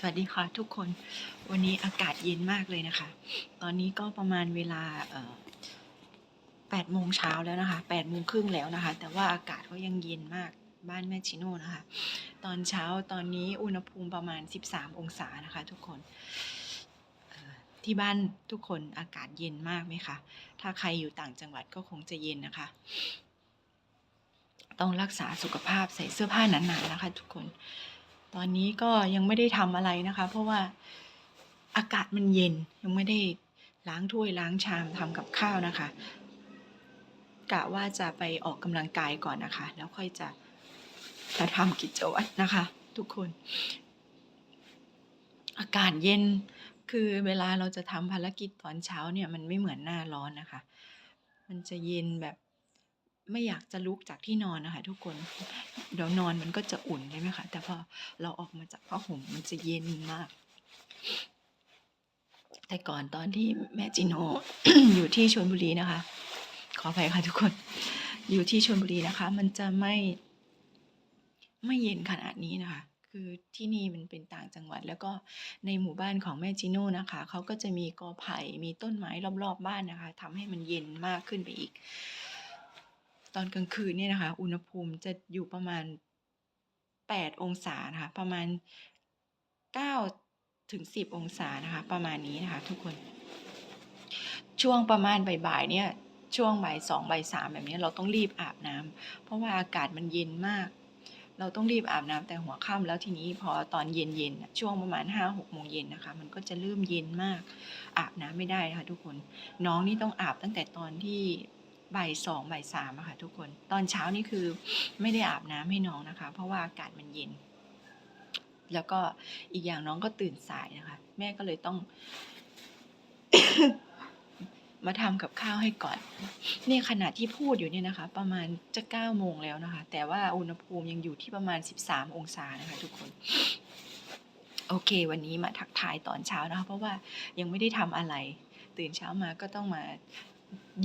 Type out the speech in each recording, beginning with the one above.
สวัสดีค่ะทุกคนวันนี้อากาศเย็นมากเลยนะคะ ตอนนี้ก็ประมาณเวลาแปดโมงเช้าแล้วนะคะแปดโมงครึ่งแล้วนะคะ แต่ว่าอากาศก็ยังเย็นมากบ้านแม่ชิโน่นะคะ ตอนเช้าตอนนี้อุณหภูมิประมาณ 13 องศานะคะ ทุกคนที่บ้านทุกคนอากาศเย็นมากไหมคะ ถ้าใครอยู่ต่างจังหวัดก็คงจะเย็นนะคะ ต้องรักษาสุขภาพใส่เสื้อผ้าหนาๆนะคะ ทุกคน ตอนนี้ก็ยังไม่ได้ทำอะไรนะคะ เพราะว่าอากาศมันเย็นยังไม่ได้ล้างถ้วยล้างชามทำกับข้าวนะคะ กะว่าจะไปออกกำลังกายก่อนนะคะ แล้วค่อยจะมาทำกิจวัตรนะคะ ทุกคน อากาศเย็นคือเวลาเราจะทำภารกิจตอนเช้าเนี่ยมันไม่เหมือนหน้าร้อนนะคะ มันจะเย็นแบบ ไม่อยากจะลุกจากที่นอนนะคะ ทุกคน เดี๋ยวนอนมันก็จะอุ่นใช่ไหมคะ แต่พอเราออกมาจากผ้าห่มมันจะเย็นมาก แต่ก่อนตอนที่แม่จิโนอยู่ที่ชลบุรีนะคะ ขออภัยค่ะทุกคน อยู่ที่ชลบุรีนะคะ มันจะไม่ ไม่เย็นขนาดนี้นะคะ คือที่นี่มันเป็นต่างจังหวัด แล้วก็ในหมู่บ้านของแม่จิโน่นะคะ เขาก็จะมีกอไผ่ มีต้นไม้รอบๆบ้านนะคะทำให้มันเย็นมากขึ้นไปอีก ตอนกลางคืนเนี่ยนะคะ อุณหภูมิจะอยู่ประมาณ 8 องศานะคะ ประมาณ 9 ถึง 10 องศานะคะ ประมาณนี้นะคะ ทุกคน ช่วงประมาณบ่ายๆเนี่ย ช่วงบ่ายสองบ่ายสามแบบนี้เราต้องรีบอาบน้ำเพราะว่าอากาศมันเย็นมาก เราต้องรีบอาบน้ำแต่หัวค่ำแล้วทีนี้พอตอนเย็นๆช่วงประมาณห้าหกโมงเย็นนะคะ มันก็จะเริ่มเย็นมาก อาบน้ำไม่ได้นะคะทุกคน น้องนี่ต้องอาบตั้งแต่ตอนที่ บ่ายสองบ่ายสามอะค่ะทุกคน ตอนเช้านี่คือไม่ได้อาบน้ำให้น้องนะคะ เพราะว่าอากาศมันเย็น แล้วก็อีกอย่างน้องก็ตื่นสายนะคะ แม่ก็เลยต้อง มาทำกับข้าวให้ก่อนเนี่ยขณะที่พูดอยู่เนี่ยนะคะ ประมาณจะเก้าโมงแล้วนะคะ แต่ว่าอุณหภูมิยังอยู่ที่ประมาณสิบสามองศานะคะ ทุกคนโอเค วันนี้มาทักทายตอนเช้านะคะ เพราะว่ายังไม่ได้ทำอะไร ตื่นเช้ามาก็ต้องมา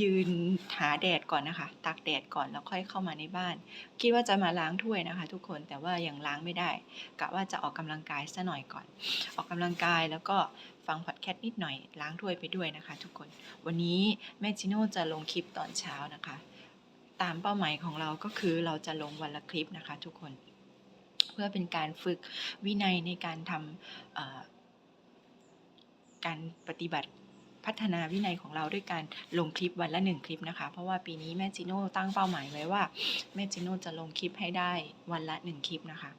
ยืนหาแดดก่อนนะคะตากแดดก่อนแล้วค่อยเข้ามาในบ้าน คิดว่าจะมาล้างถ้วยนะคะ ทุกคนแต่ว่ายังล้างไม่ได้กะว่าจะออกกำลังกายซะหน่อยก่อน ออกกำลังกายแล้วก็ฟังพอดแคสต์นิดหน่อยล้างถ้วยไปด้วยนะคะ ทุกคนวันนี้แม่จิโน่จะลงคลิปตอนเช้านะคะ ตามเป้าหมายของเราก็คือเราจะลงวันละคลิปนะคะ ทุกคน เพื่อเป็นการฝึกวินัยในการทำการปฏิบัติ พัฒนาวินัยของเราด้วยการลงคลิปวันละหนึ่งคลิปนะคะ เพราะว่าปีนี้แม่จิโน่ตั้งเป้าหมายไว้ว่าแม่จิโน่จะลงคลิปให้ได้วันละหนึ่งคลิปนะคะ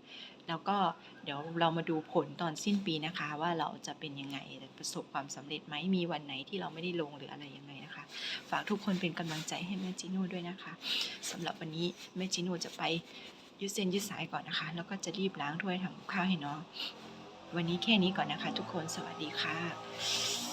แล้วก็เดี๋ยวเรามาดูผลตอนสิ้นปีนะคะ ว่าเราจะเป็นยังไงประสบความสำเร็จไหมมีวันไหนที่เราไม่ได้ลงหรืออะไรยังไงนะคะ ฝากทุกคนเป็นกำลังใจให้แม่จิโน่ด้วยนะคะสำหรับวันนี้แม่จิโน่จะไปยืดเส้นยืดสายก่อนนะคะ แล้วก็จะรีบล้างถ้วยทำข้าวให้น้อง วันนี้แค่นี้ก่อนนะคะ ทุกคนสวัสดีค่ะ